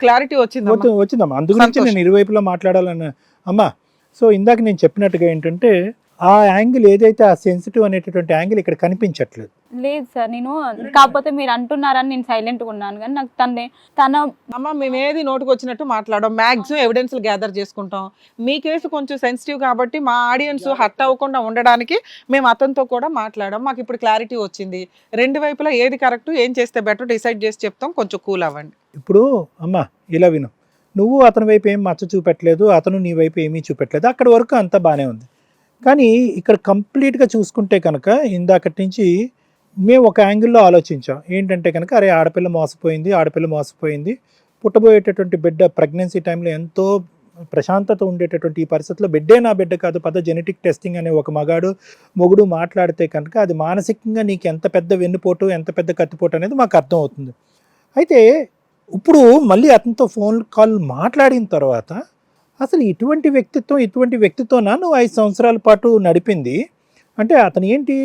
Clarity వచ్చింది వచ్చి- వచ్చిందమ్మా అందు గురించి. నేను ఇరువైపులా మాట్లాడాలని అమ్మా సో ఇందాక నేను చెప్పినట్టుగా ఏంటంటే ఆ యాంగిల్ ఏదైతే ఆ సెన్సిటివ్ అనేటటువంటి యాంగిల్ ఇక్కడ కనిపించట్లేదు. లేదు సార్ నేను కాకపోతే మీరు అంటున్నారని నేను సైలెంట్గా ఉన్నాను. కానీ నాకు తన తన అమ్మ మేము ఏది నోటుకు వచ్చినట్టు మాట్లాడడం. మాక్సిమం ఎవిడెన్స్ గ్యాదర్ చేసుకుంటాం. మీ కేసు కొంచెం సెన్సిటివ్ కాబట్టి మా ఆడియన్స్ హర్ట్ అవ్వకుండా ఉండడానికి మేము అతనితో కూడా మాట్లాడాం. మాకు ఇప్పుడు క్లారిటీ వచ్చింది. రెండు వైపులా ఏది కరెక్ట్ ఏం చేస్తే బెటర్ డిసైడ్ చేసి చెప్తాం. కొంచెం కూల్ అవ్వండి. ఇప్పుడు అమ్మా ఇలా విను. నువ్వు అతని వైపు ఏం మచ్చ చూపెట్టలేదు అతను నీ వైపు ఏమీ చూపెట్టలేదు. అక్కడ వరకు అంతా బాగానే ఉంది. కానీ ఇక్కడ కంప్లీట్గా చూసుకుంటే కనుక ఇందాకటి నుంచి మేము ఒక యాంగిల్లో ఆలోచించాం. ఏంటంటే కనుక అరే ఆడపిల్ల మోసపోయింది ఆడపిల్ల మోసపోయింది. పుట్టబోయేటటువంటి బిడ్డ ప్రెగ్నెన్సీ టైంలో ఎంతో ప్రశాంతత ఉండేటటువంటి ఈ పరిస్థితిలో బిడ్డే నా బిడ్డ కాదు పద జెనెటిక్ టెస్టింగ్ అనే ఒక మగాడు మొగుడు మాట్లాడితే కనుక అది మానసికంగా నీకు ఎంత పెద్ద వెన్నుపోటు ఎంత పెద్ద కత్తిపోటు అనేది మాకు అర్థమవుతుంది. అయితే ఇప్పుడు మళ్ళీ అతనితో ఫోన్ కాల్ మాట్లాడిన తర్వాత అసలు ఇటువంటి వ్యక్తిత్వం ఇటువంటి వ్యక్తితోనా నువ్వు ఐదు సంవత్సరాల పాటు నడిపింది? అంటే అతను ఏంటి?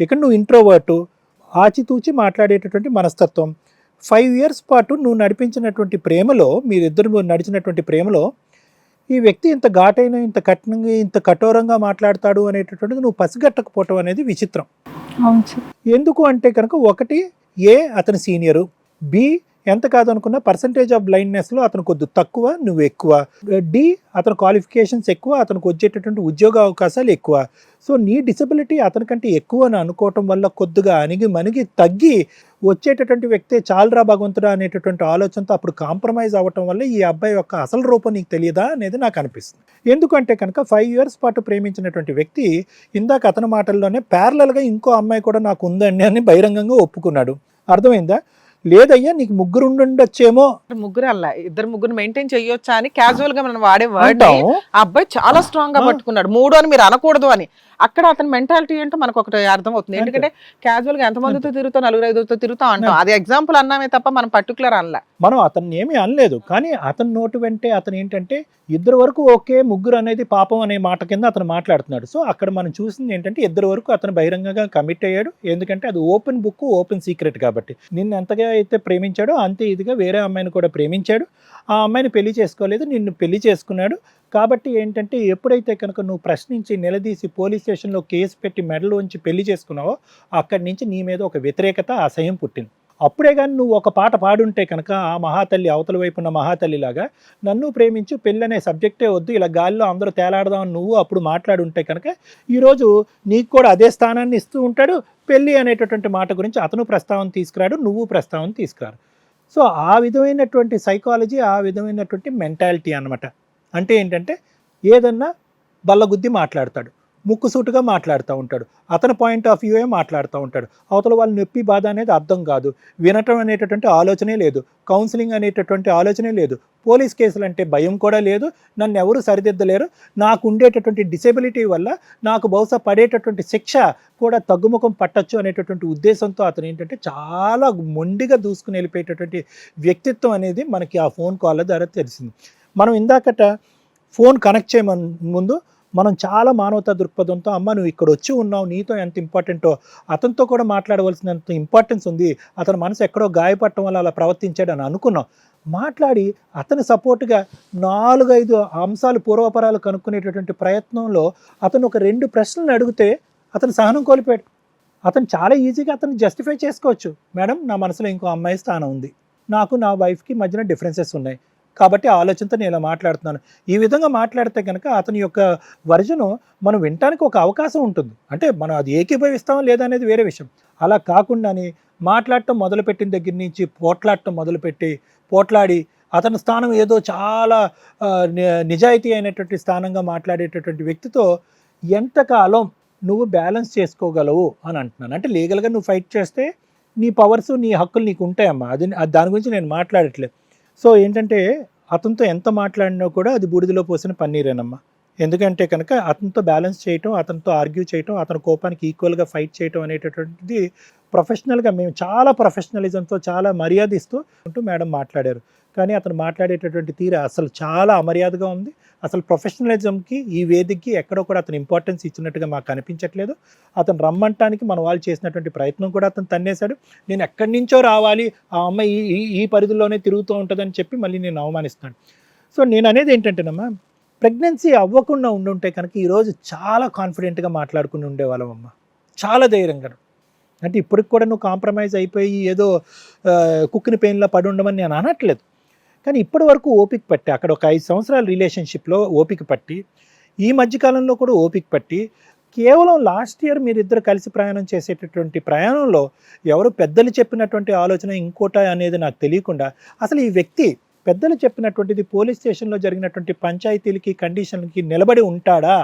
ఇక్కడ నువ్వు ఇంట్రోవర్టు ఆచితూచి మాట్లాడేటటువంటి మనస్తత్వం. ఫైవ్ ఇయర్స్ పాటు నువ్వు నడిపించినటువంటి ప్రేమలో మీరిద్దరు నడిచినటువంటి ప్రేమలో ఈ వ్యక్తి ఇంత ఘాటైన ఇంత కఠినంగా ఇంత కఠోరంగా మాట్లాడతాడు అనేటటువంటిది నువ్వు పసిగట్టకపోవటం అనేది విచిత్రం. ఎందుకు అంటే కనుక ఒకటి ఏ అతని సీనియరు. బి ఎంత కాదనుకున్న పర్సంటేజ్ ఆఫ్ బ్లైండ్నెస్లో అతను కొద్ది తక్కువ నువ్వు ఎక్కువ. డి అతని క్వాలిఫికేషన్స్ ఎక్కువ అతనికి వచ్చేటటువంటి ఉద్యోగ అవకాశాలు ఎక్కువ. సో నీ డిసబిలిటీ అతనికంటే ఎక్కువ అని అనుకోవటం వల్ల కొద్దిగా అణిగి మణిగి తగ్గి వచ్చేటటువంటి వ్యక్తే చాలరా భగవంతుడా అనేటటువంటి ఆలోచనతో అప్పుడు కాంప్రమైజ్ అవ్వటం వల్ల ఈ అబ్బాయి యొక్క అసలు రూపం నీకు తెలియదా అనేది నాకు అనిపిస్తుంది. ఎందుకంటే కనుక ఫైవ్ ఇయర్స్ పాటు ప్రేమించినటువంటి వ్యక్తి ఇందాక అతని మాటల్లోనే ప్యారలల్గా ఇంకో అమ్మాయి కూడా నాకు ఉందండి అని బహిరంగంగా ఒప్పుకున్నాడు. అర్థమైందా? లేదయ్యా నీకు ముగ్గురు ఉండుండొచ్చేమో. ముగ్గురు అలా ఇద్దరు ముగ్గురు మెయింటైన్ చేయొచ్చా అని క్యాజువల్గా మనం వాడే వర్డ్ ఆ అబ్బాయి చాలా స్ట్రాంగ్గా. పట్టుకున్నాడు. మూడు అని మీరు అనకూడదు అని. అక్కడ అతని మెంటాలిటీ ఏంటో మనకు ఒకటి అర్థం అవుతుంది. ఎందుకంటే క్యాజువల్గా ఎంతమందితో తిరుగుతాం నలుగురు ఐదుగురితో తిరుగుతాం అంటాం. అది ఎగ్జాంపుల్ అన్నామే తప్ప మనం పర్టికులర్ అనలే. మనం అతన్ని ఏమీ అనలేదు. కానీ అతని నోటు వెంటే అతను ఏంటంటే ఇద్దరు వరకు ఓకే ముగ్గురు అనేది పాపం అనే మాట కింద అతను మాట్లాడుతున్నాడు. సో అక్కడ మనం చూసింది ఏంటంటే ఇద్దరు వరకు అతను బహిరంగంగా కమిట్ అయ్యాడు. ఎందుకంటే అది ఓపెన్ బుక్ ఓపెన్ సీక్రెట్ కాబట్టి. నిన్ను ఎంతగా అయితే ప్రేమించాడో అంతే ఇదిగా వేరే అమ్మాయిని కూడా ప్రేమించాడు. ఆ అమ్మాయిని పెళ్ళి చేసుకోలేదు. నిన్ను పెళ్ళి చేసుకున్నాడు. కాబట్టి ఏంటంటే ఎప్పుడైతే కనుక నువ్వు ప్రశ్నించి నిలదీసి పోలీస్ స్టేషన్లో కేసు పెట్టి మెడలోంచి పెళ్ళి చేసుకున్నావో అక్కడి నుంచి నీ మీద ఒక వ్యతిరేకత అసహ్యం పుట్టింది. అప్పుడే కానీ నువ్వు ఒక పాట పాడుంటే కనుక ఆ మహాతల్లి అవతల వైపు ఉన్న మహాతల్లిలాగా నన్ను ప్రేమించు పెళ్ళి అనే సబ్జెక్టే వద్దు ఇలా గాల్లో అందరూ తేలాడదాం నువ్వు అప్పుడు మాట్లాడుంటే కనుక ఈరోజు నీకు కూడా అదే స్థానాన్ని ఇస్తూ ఉంటాడు. పెళ్ళి అనేటటువంటి మాట గురించి అతను ప్రస్తావన తీసుకురాడు నువ్వు ప్రస్తావన తీసుకురాడు సో ఆ విధమైనటువంటి సైకాలజీ ఆ విధమైనటువంటి మెంటాలిటీ అన్నమాట. అంటే ఏంటంటే ఏదన్నా బల్లగుద్ది మాట్లాడతాడు ముక్కుసూటుగా మాట్లాడుతూ ఉంటాడు అతని పాయింట్ ఆఫ్ వ్యూయే మాట్లాడుతూ ఉంటాడు. అవతల వాళ్ళ నొప్పి బాధ అనేది అర్థం కాదు. వినటం అనేటటువంటి ఆలోచనే లేదు. కౌన్సిలింగ్ అనేటటువంటి ఆలోచనే లేదు. పోలీస్ కేసులు అంటే భయం కూడా లేదు. నన్ను ఎవరు సరిదిద్దలేరు. నాకు ఉండేటటువంటి డిసేబిలిటీ వల్ల నాకు బహుశా పడేటటువంటి శిక్ష కూడా తగ్గుముఖం పట్టచ్చు అనేటటువంటి ఉద్దేశంతో అతను ఏంటంటే చాలా మొండిగా దూసుకుని వెళ్ళిపోయేటటువంటి వ్యక్తిత్వం అనేది మనకి ఆ ఫోన్ కాల్ ద్వారా తెలిసింది. మనం ఇందాకట ఫోన్ కనెక్ట్ చేయమని ముందు మనం చాలా మానవతా దృక్పథంతో అమ్మ నువ్వు ఇక్కడ వచ్చి ఉన్నావు నీతో ఎంత ఇంపార్టెంటో అతనితో కూడా మాట్లాడవలసినంత ఇంపార్టెన్స్ ఉంది. అతని మనసు ఎక్కడో గాయపడటం వల్ల అలా ప్రవర్తించాడు అని అనుకున్నాం. మాట్లాడి అతని సపోర్ట్గా నాలుగైదు అంశాలు పూర్వపరాలు కనుక్కునేటటువంటి ప్రయత్నంలో అతను ఒక రెండు ప్రశ్నలు అడిగితే అతను సహనం కోల్పోయాడు. అతను చాలా ఈజీగా అతను జస్టిఫై చేసుకోవచ్చు. మేడం నా మనసులో ఇంకో అమ్మాయి స్థానం ఉంది. నాకు నా వైఫ్కి మధ్యన డిఫరెన్సెస్ ఉన్నాయి. కాబట్టి ఆ ఆలోచనతో నేను ఇలా మాట్లాడుతున్నాను. ఈ విధంగా మాట్లాడితే కనుక అతని యొక్క వర్జను మనం వినటానికి ఒక అవకాశం ఉంటుంది. అంటే మనం అది ఏకీభవిస్తామా లేదా అనేది వేరే విషయం. అలా కాకుండానే మాట్లాడటం మొదలుపెట్టిన దగ్గర నుంచి పోట్లాడటం మొదలుపెట్టి పోట్లాడి అతని స్థానం ఏదో చాలా నిజాయితీ అయినటువంటి స్థానంగా మాట్లాడేటటువంటి వ్యక్తితో ఎంతకాలం నువ్వు బ్యాలెన్స్ చేసుకోగలవు అని అంటున్నాను. అంటే లీగల్గా నువ్వు ఫైట్ చేస్తే నీ పవర్స్ నీ హక్కులు నీకు ఉంటాయమ్మా అది దాని గురించి నేను మాట్లాడట్లేదు. సో ఏంటంటే అతనితో ఎంత మాట్లాడినా కూడా అది బూడిదలో పోసిన పన్నీరేనమ్మా. ఎందుకంటే కనుక అతనితో బ్యాలెన్స్ చేయటం అతనితో ఆర్గ్యూ చేయటం అతని కోపానికి ఈక్వల్గా ఫైట్ చేయటం అనేటటువంటిది ప్రొఫెషనల్గా మేము చాలా ప్రొఫెషనలిజంతో చాలా మర్యాద ఇస్తూ ఉంటూ మేడం మాట్లాడారు. కానీ అతను మాట్లాడేటటువంటి తీరు అసలు చాలా అమర్యాదగా ఉంది. అసలు ప్రొఫెషనలిజంకి ఈ వేదికకి ఎక్కడో కూడా అతను ఇంపార్టెన్స్ ఇచ్చినట్టుగా మాకు కనిపించట్లేదు అతను రమ్మంటానికి మన వాళ్ళు చేసినటువంటి ప్రయత్నం కూడా అతను తన్నేశాడు. నేను ఎక్కడి నుంచో రావాలి ఆ అమ్మాయి ఈ- ఈ ఈ పరిధిలోనే తిరుగుతూ ఉంటుందని చెప్పి మళ్ళీ నేను అవమానిస్తాను సో నేను అనేది ఏంటంటేనమ్మా ప్రెగ్నెన్సీ అవ్వకుండా ఉండుంటే కనుక ఈరోజు చాలా కాన్ఫిడెంట్గా మాట్లాడుకుని ఉండేవాళ్ళం అమ్మ చాలా ధైర్యంగా అంటే ఇప్పటికి కూడా నువ్వు కాంప్రమైజ్ అయిపోయి ఏదో ఆ, కుక్కిన పెయిన్లో పడి ఉండమని నేను అనట్లేదు. కానీ ఇప్పటి వరకు ఓపిక పట్టి అక్కడ ఒక ఐదు సంవత్సరాల రిలేషన్షిప్లో ఓపిక పట్టి ఈ మధ్యకాలంలో కూడా ఓపిక పట్టి కేవలం లాస్ట్ ఇయర్ మీరిద్దరు కలిసి ప్రయాణం చేసేటటువంటి ప్రయాణంలో ఎవరు పెద్దలు చెప్పినటువంటి ఆలోచన ఇంకోట అనేది నాకు తెలియకుండా అసలు ఈ వ్యక్తి పెద్దలు చెప్పినటువంటిది పోలీస్ స్టేషన్లో జరిగినటువంటి పంచాయతీలకి కండిషన్లకి నిలబడి ఉంటాడా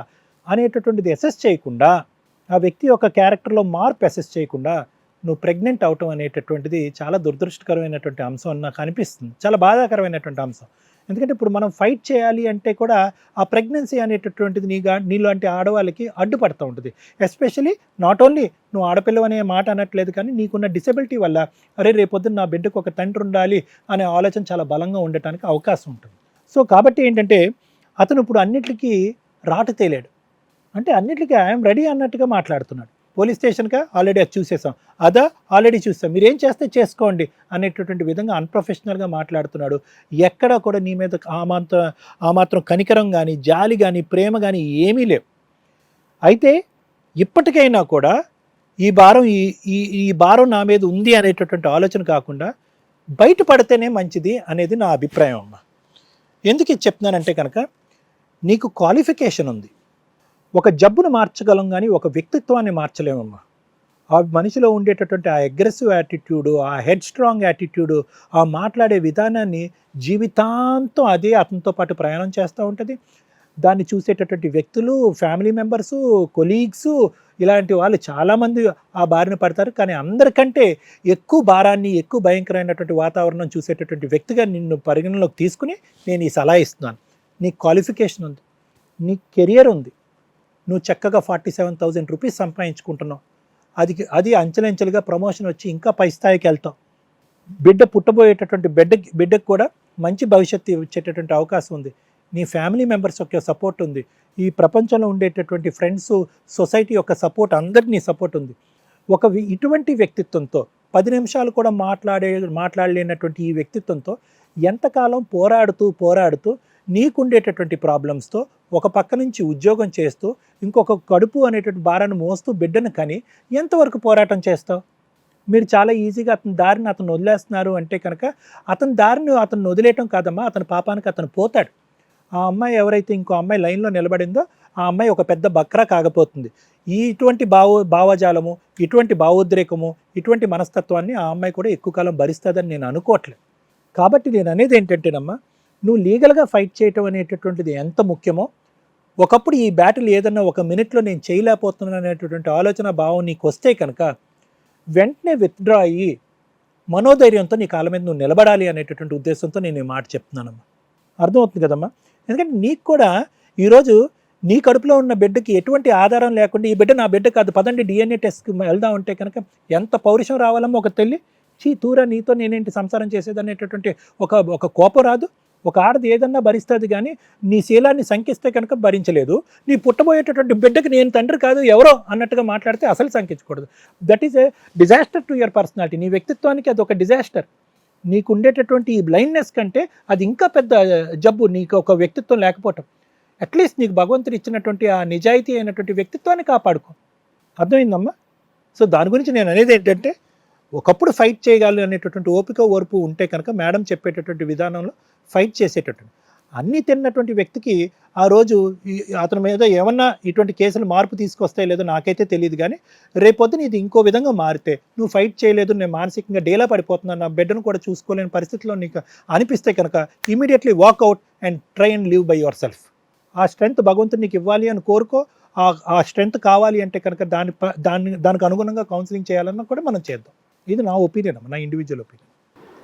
అనేటటువంటిది అసెస్ చేయకుండా ఆ వ్యక్తి యొక్క క్యారెక్టర్లో మార్పు అసెస్ చేయకుండా నువ్వు ప్రెగ్నెంట్ అవటం అనేటటువంటిది చాలా దురదృష్టకరమైనటువంటి అంశం అని నాకు అనిపిస్తుంది. చాలా బాధాకరమైనటువంటి అంశం. ఎందుకంటే ఇప్పుడు మనం ఫైట్ చేయాలి అంటే కూడా ఆ ప్రెగ్నెన్సీ అనేటటువంటిది నీ నీలాంటి ఆడవాళ్ళకి అడ్డుపడుతూ ఉంటుంది. ఎస్పెషలీ నాట్ ఓన్లీ నువ్వు ఆడపిల్ల అనే మాట అనట్లేదు కానీ నీకున్న డిసెబిలిటీ వల్ల అరే రేపొద్దున నా బిడ్డకు ఒక తండ్రి ఉండాలి అనే ఆలోచన చాలా బలంగా ఉండటానికి అవకాశం ఉంటుంది. సో కాబట్టి ఏంటంటే అతను ఇప్పుడు అన్నిటికీ రాటు తేలేడు. అంటే అన్నిటికీ ఐఎమ్ రెడీ అన్నట్టుగా మాట్లాడుతున్నాడు. పోలీస్ స్టేషన్గా ఆల్రెడీ అది చూసేసాం. అదా ఆల్రెడీ చూసాం మీరు ఏం చేస్తే చేసుకోండి అనేటటువంటి విధంగా అన్ప్రొఫెషనల్గా మాట్లాడుతున్నాడు. ఎక్కడ కూడా నీ మీద ఆ మాత్రం ఆ మాత్రం కనికరం కానీ జాలి కానీ ప్రేమ కానీ ఏమీ లేవు. అయితే ఇప్పటికైనా కూడా ఈ భారం ఈ ఈ ఈ భారం నా మీద ఉంది అనేటటువంటి ఆలోచన కాకుండా బయటపడితేనే మంచిది అనేది నా అభిప్రాయం అమ్మ. ఎందుకు ఇది చెప్తున్నానంటే కనుక నీకు క్వాలిఫికేషన్ ఉంది. ఒక జబ్బును మార్చగలం కానీ ఒక వ్యక్తిత్వాన్ని మార్చలేమమ్మా. ఆ మనిషిలో ఉండేటటువంటి ఆ అగ్రెసివ్ యాటిట్యూడు ఆ హెడ్ స్ట్రాంగ్ యాటిట్యూడు ఆ మాట్లాడే విధానాన్ని జీవితాంతం అదే అతనితో పాటు ప్రయాణం చేస్తూ ఉంటుంది. దాన్ని చూసేటటువంటి వ్యక్తులు ఫ్యామిలీ మెంబర్సు కొలీగ్స్ ఇలాంటి వాళ్ళు చాలామంది ఆ బారిన పడతారు. కానీ అందరికంటే ఎక్కువ భారాన్ని ఎక్కువ భయంకరమైనటువంటి వాతావరణం చూసేటటువంటి వ్యక్తిగా నిన్ను పరిగణలోకి తీసుకుని నేను ఈ సలహా ఇస్తున్నాను. నీ క్వాలిఫికేషన్ ఉంది. నీ కెరియర్ ఉంది. నువ్వు చక్కగా ఫార్టీ సెవెన్ థౌజండ్ రూపీస్ సంపాదించుకుంటున్నావు. అది అది అంచెలంచెలుగా ప్రమోషన్ వచ్చి ఇంకా పై స్థాయికి వెళ్తావు. బిడ్డ పుట్టబోయేటటువంటి బిడ్డ బిడ్డకు కూడా మంచి భవిష్యత్తు ఇచ్చేటటువంటి అవకాశం ఉంది. నీ ఫ్యామిలీ మెంబర్స్ యొక్క సపోర్ట్ ఉంది. ఈ ప్రపంచంలో ఉండేటటువంటి ఫ్రెండ్స్ సొసైటీ యొక్క సపోర్ట్ అందరినీ సపోర్ట్ ఉంది. ఒక ఇటువంటి వ్యక్తిత్వంతో పది నిమిషాలు కూడా మాట్లాడే మాట్లాడలేనటువంటి ఈ వ్యక్తిత్వంతో ఎంతకాలం పోరాడుతూ పోరాడుతూ నీకుండేటటువంటి ప్రాబ్లమ్స్తో ఒక పక్క నుంచి ఉద్యోగం చేస్తూ ఇంకొక కడుపు అనేటువంటి భారాన్ని మోస్తూ బిడ్డను కని ఎంతవరకు పోరాటం చేస్తావు? మీరు చాలా ఈజీగా అతని దారిని అతను వదిలేస్తున్నారు అంటే కనుక అతని దారిని అతను వదిలేయటం కాదమ్మా అతని పాపానికి అతను పోతాడు. ఆ అమ్మాయి ఎవరైతే ఇంకో అమ్మాయి లైన్లో నిలబడిందో ఆ అమ్మాయి ఒక పెద్ద బక్రా కాకపోతుంది ఈ ఇటువంటి భావ భావజాలము ఇటువంటి భావోద్రేకము ఇటువంటి మనస్తత్వాన్ని ఆ అమ్మాయి కూడా ఎక్కువ కాలం భరిస్తుందని నేను అనుకోవట్లేదు. కాబట్టి నేను అనేది ఏంటంటేనమ్మా నువ్వు లీగల్గా ఫైట్ చేయటం అనేటటువంటిది ఎంత ముఖ్యమో ఒకప్పుడు ఈ బ్యాటిల్ ఏదన్నా ఒక మినిట్లో నేను చేయలేకపోతున్నాను అనేటటువంటి ఆలోచన భావం నీకు వస్తే కనుక వెంటనే విత్డ్రా అయ్యి మనోధైర్యంతో నీ కాళ్ళ మీద నువ్వు నిలబడాలి అనేటటువంటి ఉద్దేశంతో నేను ఈ మాట చెప్తున్నానమ్మా. అర్థమవుతుంది కదమ్మా? ఎందుకంటే నీకు కూడా ఈరోజు నీ కడుపులో ఉన్న బిడ్డకి ఎటువంటి ఆధారం లేకుండా ఈ బిడ్డ నా బిడ్డ కాదు పదండి డిఎన్ఏ టెస్ట్కి వెళ్దాం అంటే కనుక ఎంత పౌరుషం రావాలమ్మో ఒక తల్లి? చీ తూరా నీతో నేనేంటి సంసారం చేసేది అనేటటువంటి ఒక ఒక కోపం రాదు. ఒక ఆడది ఏదన్నా భరిస్తుంది కానీ నీ శీలాన్ని సంకిస్తే కనుక భరించలేదు. నీ పుట్టబోయేటటువంటి బిడ్డకి నేను తండ్రి కాదు ఎవరో అన్నట్టుగా మాట్లాడితే అసలు సంకించకూడదు. That is a disaster to your personality నీ వ్యక్తిత్వానికి అది ఒక డిజాస్టర్ నీకు ఉండేటటువంటి ఈ బ్లైండ్నెస్ కంటే అది ఇంకా పెద్ద జబ్బు నీకు ఒక వ్యక్తిత్వం లేకపోవటం. అట్లీస్ట్ నీకు భగవంతుడు ఇచ్చినటువంటి ఆ నిజాయితీ అయినటువంటి వ్యక్తిత్వాన్ని కాపాడుకో. అర్థమైందమ్మా? సో దాని గురించి నేను అనేది ఏంటంటే ఒకప్పుడు ఫైట్ చేయగలను అనేటటువంటి ఓపిక ఓర్పు ఉంటే కనుక మేడం చెప్పేటటువంటి విధానంలో ఫైట్ చేసేటటువంటి అన్నీ తిన్నటువంటి వ్యక్తికి ఆ రోజు అతని మీద ఏమన్నా ఇటువంటి కేసులు మార్పు తీసుకొస్తాయి లేదో నాకైతే తెలియదు కానీ రేపొద్దున ఇది ఇంకో విధంగా మారితే నువ్వు ఫైట్ చేయలేదు నేను మానసికంగా డేలా పడిపోతున్నాను నా బిడ్డను కూడా చూసుకోలేని పరిస్థితిలో నీకు అనిపిస్తే కనుక immediately walk out and try and live by your self ఆ స్ట్రెంగ్త్ భగవంతుడు నీకు ఇవ్వాలి అని కోరుకో ఆ ఆ స్ట్రెంగ్త్ కావాలి అంటే కనుక దాని దాని దానికి అనుగుణంగా కౌన్సిలింగ్ చేయాలన్నా కూడా మనం చేద్దాం. ఇది నా ఒపీనియన్ నా individual opinion.